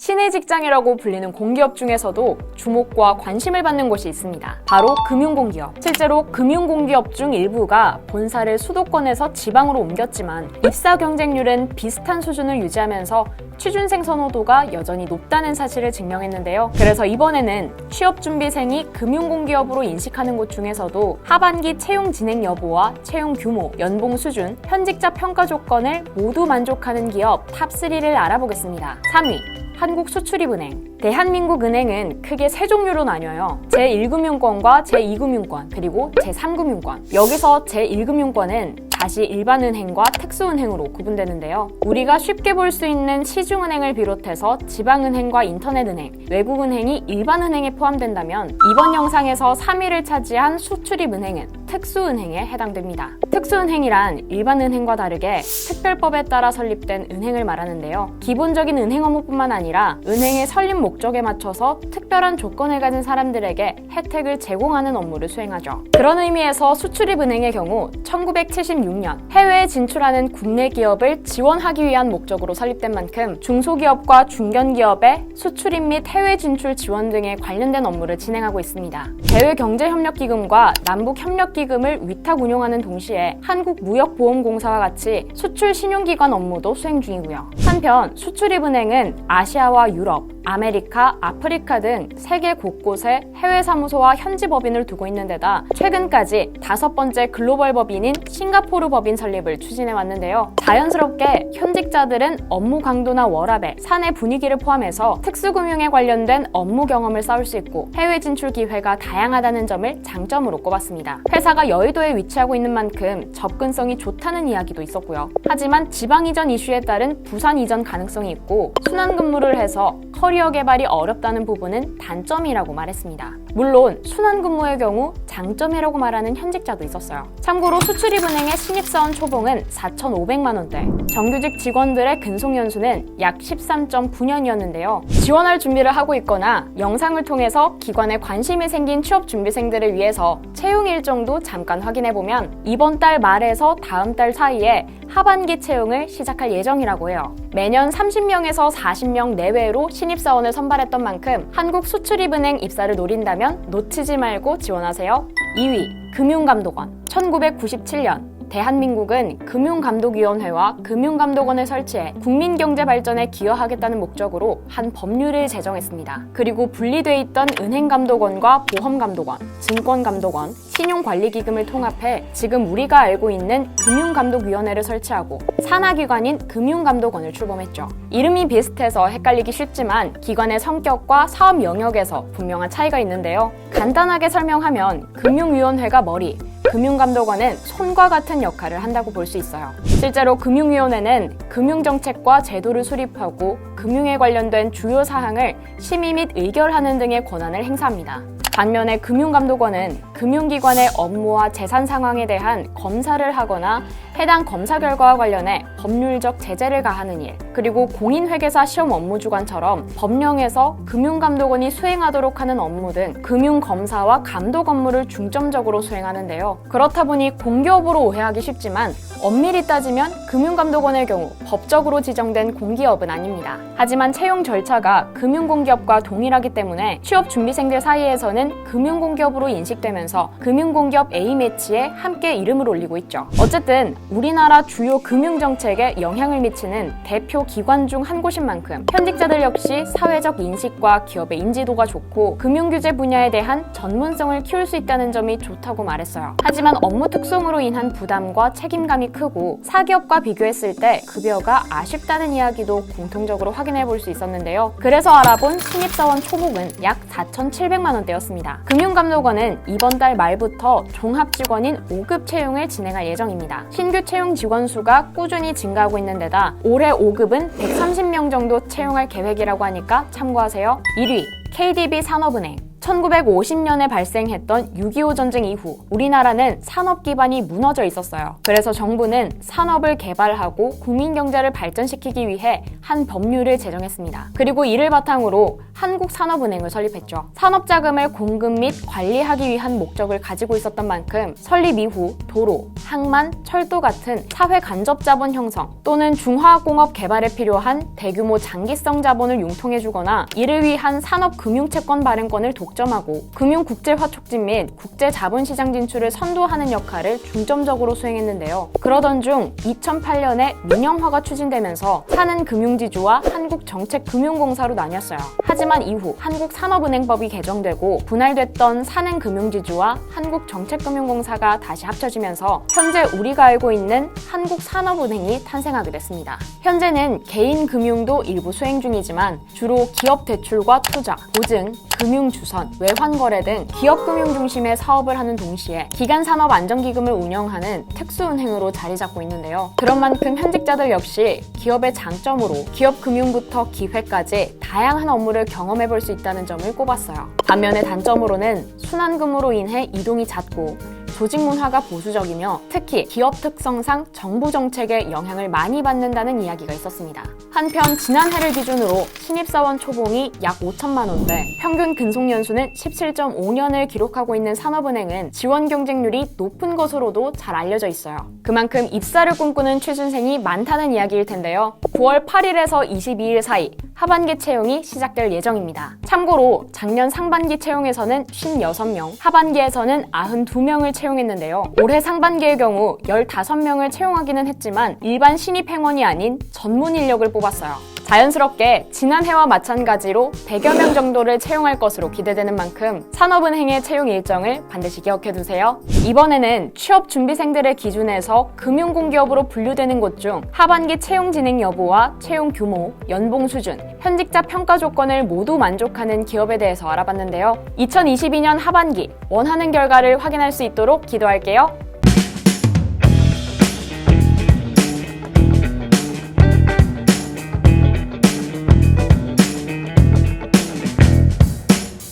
신의 직장이라고 불리는 공기업 중에서도 주목과 관심을 받는 곳이 있습니다. 바로 금융공기업. 실제로 금융공기업 중 일부가 본사를 수도권에서 지방으로 옮겼지만 입사 경쟁률은 비슷한 수준을 유지하면서 취준생 선호도가 여전히 높다는 사실을 증명했는데요. 그래서 이번에는 취업준비생이 금융공기업으로 인식하는 곳 중에서도 하반기 채용 진행 여부와 채용 규모, 연봉 수준, 현직자 평가 조건을 모두 만족하는 기업 탑3를 알아보겠습니다. 3위. 한국수출입은행. 대한민국은행은 크게 세 종류로 나뉘어요. 제1금융권과 제2금융권, 그리고 제3금융권. 여기서 제1금융권은 다시 일반은행과 특수은행으로 구분되는데요. 우리가 쉽게 볼 수 있는 시중은행을 비롯해서 지방은행과 인터넷은행, 외국은행이 일반은행에 포함된다면 이번 영상에서 3위를 차지한 수출입은행은 특수은행에 해당됩니다. 특수은행이란 일반 은행과 다르게 특별법에 따라 설립된 은행을 말하는데요. 기본적인 은행 업무뿐만 아니라 은행의 설립 목적에 맞춰서 특별한 조건을 가진 사람들에게 혜택을 제공하는 업무를 수행하죠. 그런 의미에서 수출입은행의 경우 1976년 해외에 진출하는 국내 기업을 지원하기 위한 목적으로 설립된 만큼 중소기업과 중견기업의 수출입 및 해외 진출 지원 등에 관련된 업무를 진행하고 있습니다. 대외경제협력기금과 남북협력기금 을 위탁 운용하는 동시에 한국무역보험공사와 같이 수출 신용기관 업무도 수행 중이고요. 한편 수출입은행은 아시아와 유럽, 아메리카, 아프리카 등 세계 곳곳에 해외 사무소와 현지 법인을 두고 있는 데다 최근까지 다섯 번째 글로벌 법인인 싱가포르 법인 설립을 추진해 왔는데요. 자연스럽게 현직자들은 업무 강도나 워라밸, 사내 분위기를 포함해서 특수금융에 관련된 업무 경험을 쌓을 수 있고 해외 진출 기회가 다양하다는 점을 장점으로 꼽았습니다. 회사가 여의도에 위치하고 있는 만큼 접근성이 좋다는 이야기도 있었고요. 하지만 지방 이전 이슈에 따른 부산 이전 가능성이 있고 순환 근무를 해서 커리어 개발이 어렵다는 부분은 단점이라고 말했습니다. 물론 순환 근무의 경우 장점이라고 말하는 현직자도 있었어요. 참고로 수출입은행의 신입사원 초봉은 4,500만 원대, 정규직 직원들의 근속 연수는 약 13.9년이었는데요. 지원할 준비를 하고 있거나 영상을 통해서 기관에 관심이 생긴 취업 준비생들을 위해서 채용 일정도 잠깐 확인해 보면 이번 달 말에서 다음 달 사이에 하반기 채용을 시작할 예정이라고 해요. 매년 30명에서 40명 내외로 신입사원을 선발했던 만큼 한국수출입은행 입사를 노린다면 놓치지 말고 지원하세요. 2위 금융감독원 1997년 대한민국은 금융감독위원회와 금융감독원을 설치해 국민경제 발전에 기여하겠다는 목적으로 한 법률을 제정했습니다. 그리고 분리돼 있던 은행감독원과 보험감독원, 증권감독원, 신용관리기금을 통합해 지금 우리가 알고 있는 금융감독위원회를 설치하고 산하기관인 금융감독원을 출범했죠. 이름이 비슷해서 헷갈리기 쉽지만 기관의 성격과 사업 영역에서 분명한 차이가 있는데요. 간단하게 설명하면 금융위원회가 머리, 금융감독원은 손과 같은 역할을 한다고 볼 수 있어요. 실제로 금융위원회는 금융정책과 제도를 수립하고 금융에 관련된 주요 사항을 심의 및 의결하는 등의 권한을 행사합니다. 반면에 금융감독원은 금융기관의 업무와 재산 상황에 대한 검사를 하거나 해당 검사 결과와 관련해 법률적 제재를 가하는 일, 그리고 공인회계사 시험 업무 주관처럼 법령에서 금융감독원이 수행하도록 하는 업무 등 금융검사와 감독 업무를 중점적으로 수행하는데요. 그렇다 보니 공기업으로 오해하기 쉽지만 엄밀히 따지면 금융감독원의 경우 법적으로 지정된 공기업은 아닙니다. 하지만 채용 절차가 금융공기업과 동일하기 때문에 취업 준비생들 사이에서는 금융공기업으로 인식되면서 금융공기업 A매치에 함께 이름을 올리고 있죠. 어쨌든 우리나라 주요 금융정책에 영향을 미치는 대표 기관 중 한 곳인 만큼 현직자들 역시 사회적 인식과 기업의 인지도가 좋고 금융규제 분야에 대한 전문성을 키울 수 있다는 점이 좋다고 말했어요. 하지만 업무 특성으로 인한 부담과 책임감이 크고 사기업과 비교했을 때 급여가 아쉽다는 이야기도 공통적으로 확인해 볼 수 있었는데요. 그래서 알아본 신입사원 초봉은 약 4,700만 원대였습니다. 금융감독원은 이번 달 말부터 종합 직원인 5급 채용을 진행할 예정입니다. 신규 채용 직원 수가 꾸준히 증가하고 있는 데다 올해 5급은 130명 정도 채용할 계획이라고 하니까 참고하세요. 1위 KDB 산업은행 1950년에 발생했던 6.25 전쟁 이후 우리나라는 산업 기반이 무너져 있었어요. 그래서 정부는 산업을 개발하고 국민 경제를 발전시키기 위해 한 법률을 제정했습니다. 그리고 이를 바탕으로 한국산업은행을 설립했죠. 산업자금을 공급 및 관리하기 위한 목적을 가지고 있었던 만큼 설립 이후 도로, 항만, 철도 같은 사회 간접 자본 형성 또는 중화공업 개발에 필요한 대규모 장기성 자본을 융통해 주거나 이를 위한 산업 금융 채권 발행권을 독점 하고 금융 국제 화 촉진 및 국제 자본시장 진출을 선도하는 역할을 중점적으로 수행했는데요. 그러던 중 2008년에 민영화가 추진되면서 산은금융지주와 한국정책금융공사로 나뉘었어요. 하지만 이후 한국산업은행법이 개정되고 분할됐던 산은금융지주와 한국정책금융공사가 다시 합쳐지면서 현재 우리가 알고 있는 한국산업은행이 탄생하게 됐습니다. 현재는 개인 금융도 일부 수행 중이지만 주로 기업 대출과 투자, 보증, 금융주 선, 외환거래 등 기업금융 중심의 사업을 하는 동시에 기간산업 안정기금을 운영하는 특수은행으로 자리 잡고 있는데요. 그런 만큼 현직자들 역시 기업의 장점으로 기업금융부터 기회까지 다양한 업무를 경험해 볼 수 있다는 점을 꼽았어요. 반면에 단점으로는 순환금으로 인해 이동이 잦고 조직 문화가 보수적이며 특히 기업 특성상 정부 정책에 영향을 많이 받는다는 이야기가 있었습니다. 한편 지난해를 기준으로 신입사원 초봉이 약 5천만 원대, 평균 근속 연수는 17.5년을 기록하고 있는 산업은행은 지원 경쟁률이 높은 것으로도 잘 알려져 있어요. 그만큼 입사를 꿈꾸는 취준생이 많다는 이야기일 텐데요. 9월 8일에서 22일 사이 하반기 채용이 시작될 예정입니다. 참고로 작년 상반기 채용에서는 56명, 하반기에서는 92명을 채용했는데요. 올해 상반기의 경우 15명을 채용하기는 했지만 일반 신입 행원이 아닌 전문 인력을 뽑았어요. 자연스럽게 지난해와 마찬가지로 100여 명 정도를 채용할 것으로 기대되는 만큼 산업은행의 채용 일정을 반드시 기억해 두세요. 이번에는 취업 준비생들의 기준에서 금융공기업으로 분류되는 곳 중 하반기 채용 진행 여부와 채용 규모, 연봉 수준, 현직자 평가 조건을 모두 만족하는 기업에 대해서 알아봤는데요. 2022년 하반기 원하는 결과를 확인할 수 있도록 기도할게요.